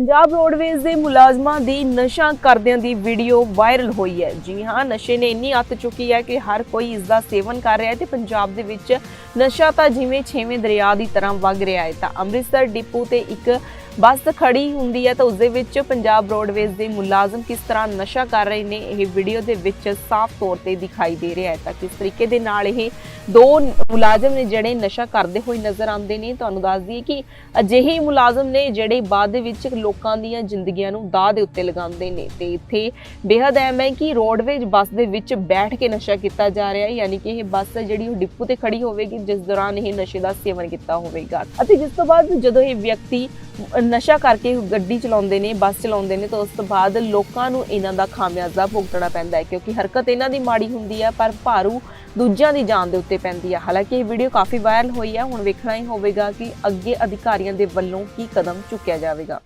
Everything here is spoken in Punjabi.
ਪੰਜਾਬ ਰੋਡਵੇਜ਼ ਦੇ ਮੁਲਾਜ਼ਮਾਂ ਦੀ ਨਸ਼ਾ ਕਰਦਿਆਂ ਦੀ ਵੀਡੀਓ ਵਾਇਰਲ ਹੋਈ ਹੈ। ਜੀ ਹਾਂ, ਨਸ਼ੇ ਨੇ ਇੰਨੀ ਅੱਤ ਚੁੱਕੀ ਹੈ ਕਿ ਹਰ ਕੋਈ ਇਸ ਦਾ ਸੇਵਨ ਕਰ ਰਿਹਾ ਹੈ ਤੇ ਪੰਜਾਬ ਦੇ ਵਿੱਚ ਨਸ਼ਾ ਤਾਂ ਜਿਵੇਂ ਛੇਵੇਂ ਦਰਿਆ ਦੀ ਤਰ੍ਹਾਂ ਵਗ ਰਿਹਾ ਹੈ। ਤਾਂ ਅੰਮ੍ਰਿਤਸਰ, ਡਿਪੂ ਤੇ ਇੱਕ ਬੱਸ ਖੜੀ ਹੁੰਦੀ ਹੈ ਤਾਂ ਉਸ ਦੇ ਵਿੱਚ ਪੰਜਾਬ ਰੋਡਵੇਜ਼ ਦੇ ਮੁਲਾਜ਼ਮ ਕਿਸ ਤਰ੍ਹਾਂ ਨਸ਼ਾ ਕਰ ਰਹੇ ਨੇ, ਇਹ ਵੀਡੀਓ ਦੇ ਵਿੱਚ ਸਾਫ਼ ਤੌਰ ਤੇ ਦਿਖਾਈ ਦੇ ਰਿਹਾ ਹੈ। ਤਾਂ ਕਿਸ ਤਰੀਕੇ ਦੇ ਨਾਲ ਇਹ ਦੋ ਮੁਲਾਜ਼ਮ ਨੇ ਜਿਹੜੇ ਨਸ਼ਾ ਕਰਦੇ ਹੋਏ ਨਜ਼ਰ ਆਉਂਦੇ ਨੇ, ਤੁਹਾਨੂੰ ਦੱਸ ਦਈਏ ਕਿ ਅਜਿਹੇ ਮੁਲਾਜ਼ਮ ਨੇ ਜਿਹੜੇ ਬਾਅਦ ਵਿੱਚ ਲੋਕਾਂ ਦੀਆਂ ਜ਼ਿੰਦਗੀਆਂ ਨੂੰ ਦਾਅ ਦੇ ਉੱਤੇ ਲਗਾਉਂਦੇ ਨੇ। ਤੇ ਇੱਥੇ ਬੇहद ਅਹਿਮ ਹੈ ਕਿ ਰੋਡਵੇਜ ਬੱਸ ਦੇ ਵਿੱਚ ਬੈਠ ਕੇ ਨਸ਼ਾ ਕੀਤਾ ਜਾ ਰਿਹਾ ਹੈ, ਯਾਨੀ ਕਿ ਇਹ ਬੱਸ ਹੈ ਜਿਹੜੀ ਉਹ ਡਿਪੂ ਤੇ ਖੜੀ ਹੋਵੇਗੀ, ਜਿਸ ਦੌਰਾਨ ਇਹ ਨਸ਼ੇ ਦਾ ਸੇਵਨ ਕੀਤਾ ਹੋਵੇਗਾ। ਅਤੇ ਜਿਸ ਤੋਂ ਬਾਅਦ ਜਦੋਂ ਇਹ ਵਿਅਕਤੀ ਨਸ਼ਾ ਕਰਕੇ ਗੱਡੀ ਚਲਾਉਂਦੇ ਨੇ, ਬੱਸ ਚਲਾਉਂਦੇ ਨੇ, ਤਾਂ ਉਸ ਤੋਂ ਬਾਅਦ ਲੋਕਾਂ ਨੂੰ ਇਹਨਾਂ ਦਾ ਖਾਮਿਆਜ਼ਾ ਭੁਗਤਣਾ ਪੈਂਦਾ ਹੈ, ਕਿਉਂਕਿ ਹਰਕਤ ਇਹਨਾਂ ਦੀ ਮਾੜੀ ਹੁੰਦੀ ਹੈ ਪਰ ਭਾਰੂ ਦੂਜਿਆਂ ਦੀ ਜਾਨ ਦੇ ਉੱਤੇ ਪੈਂਦੀ ਹੈ ਹਾਲਾਂਕਿ ਇਹ ਵੀਡੀਓ ਕਾਫੀ ਵਾਇਰਲ ਹੋਈ ਹੈ ਹੁਣ ਵੇਖਣਾ ਹੀ ਹੋਵੇਗਾ ਕਿ ਅੱਗੇ ਅਧਿਕਾਰੀਆਂ ਦੇ ਵੱਲੋਂ ਕੀ ਕਦਮ ਚੁੱਕਿਆ ਜਾਵੇਗਾ।